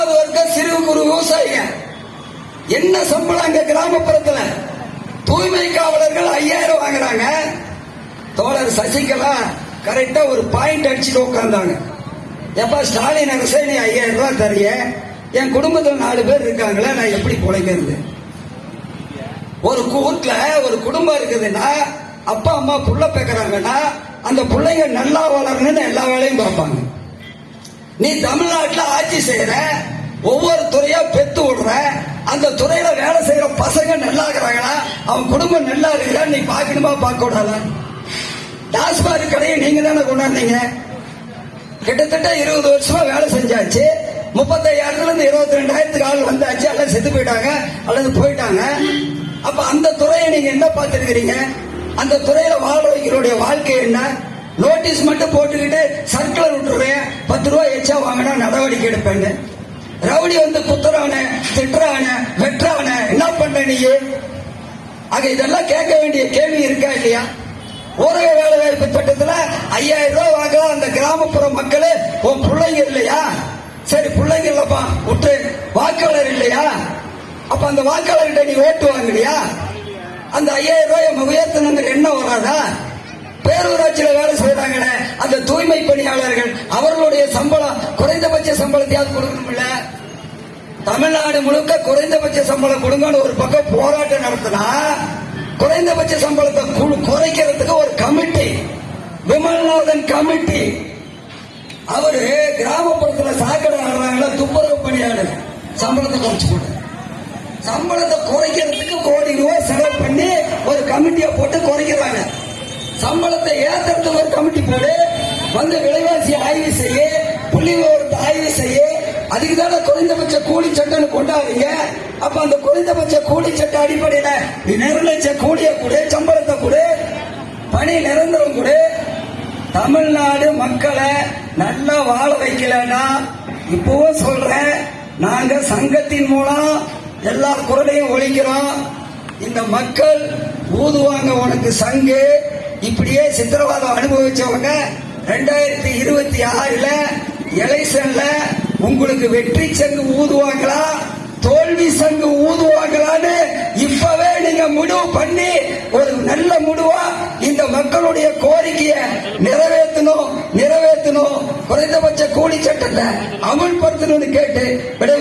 மூணாவது வர்க்கம் சிறு குறு விவசாயிங்க. என்ன சம்பளம் அங்க கிராமப்புறத்துல? தூய்மை காவலர்கள் ஐயாயிரம் வாங்குறாங்க. தோழர் சசிகலா கரெக்டா ஒரு பாயிண்ட் அடிச்சுட்டு உட்கார்ந்தாங்க. எப்பா ஸ்டாலின் அரசே நீ ஐயாயிரம் ரூபாய் தரிய என் குடும்பத்தில் நாலு பேர் இருக்காங்களே நான் எப்படி பிழைக்கிறது? ஒரு கூட்டுல ஒரு குடும்பம் இருக்குதுன்னா அப்பா அம்மா புள்ள பேக்குறாங்கன்னா அந்த பிள்ளைங்க நல்லா வளரணும்னு எல்லா வேலையும் பார்ப்பாங்க. நீ தமிழ்நாட்டில் ஆட்சி செய்யற ஒவ்வொரு துறையா பெத்து விடுற அந்த துறையில வேலை செய்யற பசங்க நல்லா இருக்கிறாங்களா அவன் குடும்பம் நல்லா இருக்குதா நீ பார்க்கணுமா பார்க்க கூடாதா டாஸ்மாக் கடையை நீங்க தானே கொண்டாந்தீங்க. கிட்டத்தட்ட இருபது வருஷமா வேலை செஞ்சாச்சு. முப்பத்தையாயிரத்துல இருந்து இருபத்தி ரெண்டாயிரத்துக்கு ஆள் வந்தாச்சு. எல்லாம் செத்து போயிட்டாங்க அல்லது போயிட்டாங்க. அப்ப அந்த துறையை நீங்க என்ன பார்த்திருக்கிறீங்க? அந்த துறையில வாழ்றவங்களுடைய வாழ்க்கை என்ன? நோட்டீஸ் மட்டும் போட்டுக்கிட்டு சர்க்குலர் விட்டுருவேன். பத்து ரூபாய் எச்சா வாங்கினா நடவடிக்கை எடுப்பேன்னு. ரவுடி வந்து குத்துறான திட்டுறான வெட்டுறான என்ன பண்ண நீ? ஆக இதெல்லாம் கேட்க வேண்டிய கேள்வி இருக்கா இல்லையா? ஊரக வேலை வாய்ப்பு திட்டத்துல ஐயாயிரம் ரூபாய் வாங்கலாம் அந்த கிராமப்புற மக்களே உன் பிள்ளைங்க இல்லையா? சரி பிள்ளைங்க இல்லப்பா விட்டு. வாக்காளர் இல்லையா? அப்ப அந்த வாக்காளர்கிட்ட நீ ஓட்டு வாங்கலையா அந்த ஐயாயிரம் ரூபாய் உயர்த்தணுங்கிற எண்ணம் வராதா? பேரூராட்சி தூய்மை பணியாளர்கள் அவர்களுடைய சம்பளம் குறைந்தபட்ச சம்பளத்தையாவது கொடுக்கணும்ல? தமிழ்நாடு முழுக்க குறைந்தபட்ச சம்பளம் கொடுங்கன்னு ஒரு பக்கம் போராட்டம் நடத்தினா குறைந்தபட்ச சம்பளத்தை குறைக்கிறதுக்கு ஒரு கமிட்டி விமல்நாதன் கமிட்டி. அவரு கிராமப்புறத்துல சாக்கடை ஆடுறாங்களா துப்புரவு பணியாளர் சம்பளத்தை குறைச்சு கொடு. சம்பளத்தை குறைக்கிறதுக்கு கோடி ரூபாய் செலவு பண்ணி ஒரு கமிட்டியை போட்டு குறைக்கிறாங்க. சம்பளத்தை ஏத்துறதுக்கு ஒரு கமிட்டி போடு. வந்து விலைவாசி ஆய்வு செய்ய புள்ளி விவரத்தை ஆய்வு செய்ய அதுக்கு தானே குறைந்தபட்ச கூலி சட்டம்னு கொண்டாடுங்க அப்ப அந்த குறைந்தபட்ச கூலி சட்ட அடிப்படையில நிர்ணயிச்ச கூலியை கொடு சம்பளத்தை கொடு பணி நிரந்தரம் கொடு. தமிழ்நாடு மக்களை நல்லா வாழ வைக்கலன்னா இப்பவும் சொல்றேன் நாங்க சங்கத்தின் மூலம் எல்லா குரலையும் ஒழிக்கிறோம். இந்த மக்கள் ஊதுவாங்க உனக்கு சங்கு இப்படியே சித்திரவாதம் அனுபவிச்சவங்க ரெண்டாயிரத்தி இருபத்தி ஆறுல எலெக்ஷன்ல உங்களுக்கு வெற்றி சங்கு ஊதுவாங்களா? தோல்வி சங்கு ஊதுவாங்களான்னு இப்பவே நீங்க முடிவு பண்ணி ஒரு நல்ல முடிவா இந்த மக்களுடைய கோரிக்கையை நிறைவேற்றணும் நிறைவேற்றணும். குறைந்தபட்ச கூலி சட்டத்தை அமல்படுத்தணும்னு கேட்டு விடை